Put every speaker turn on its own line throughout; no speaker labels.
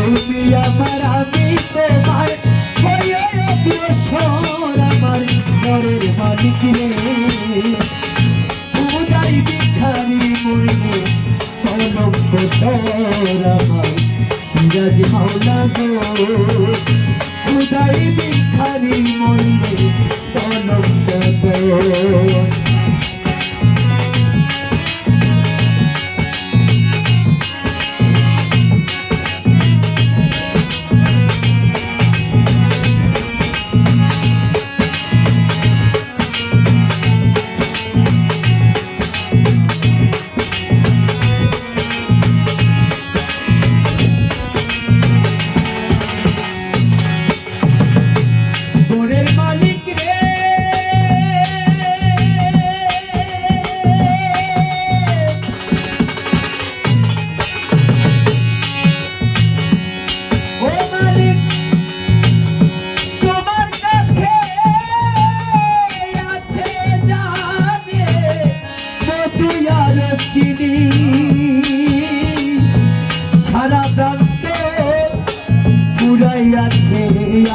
তুমি আমার আমি তোমার হয়ে অগ্রসর আমার ঘরের মালিক রে। উদাই ভিখারি মরলে কলঙ্ক তোর আমার সিরাজ মাওলা গো। উদাই বিখারি মরলে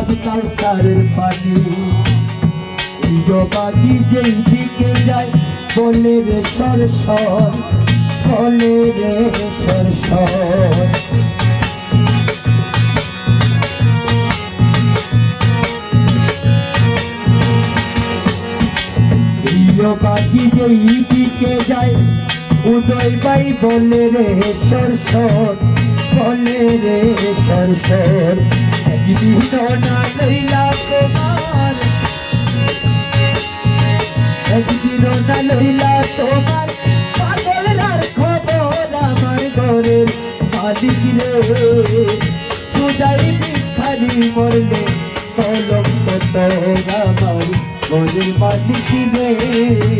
আজকাল সারের পানি। যোগাদি যেই দিকে যায়, বলে রে সর সর বলে রে সর সর যোগাদি যেই দিকে যায়, উদয় বাই বলে রে সর সর বলে রে সর মরলে কলঙ্ক তোর আমার ঘরের মালিক রে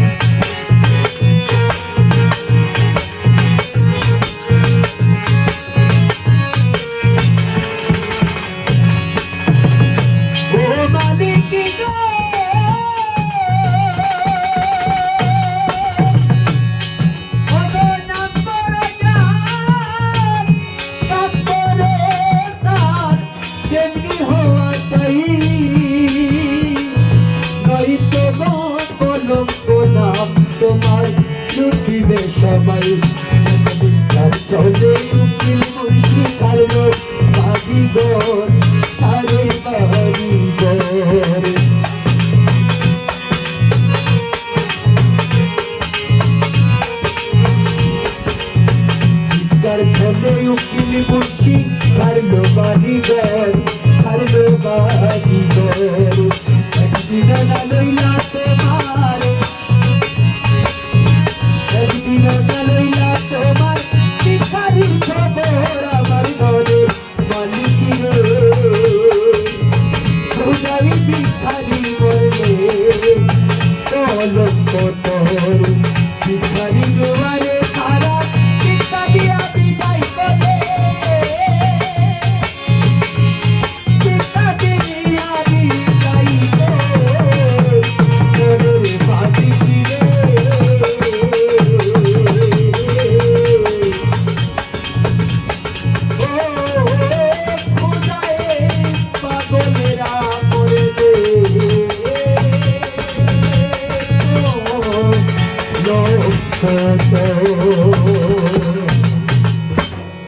বাড়িঘর ছাড়ে বাড়িঘর তার ছেলে উকিল কত ভিখারি জোয়ার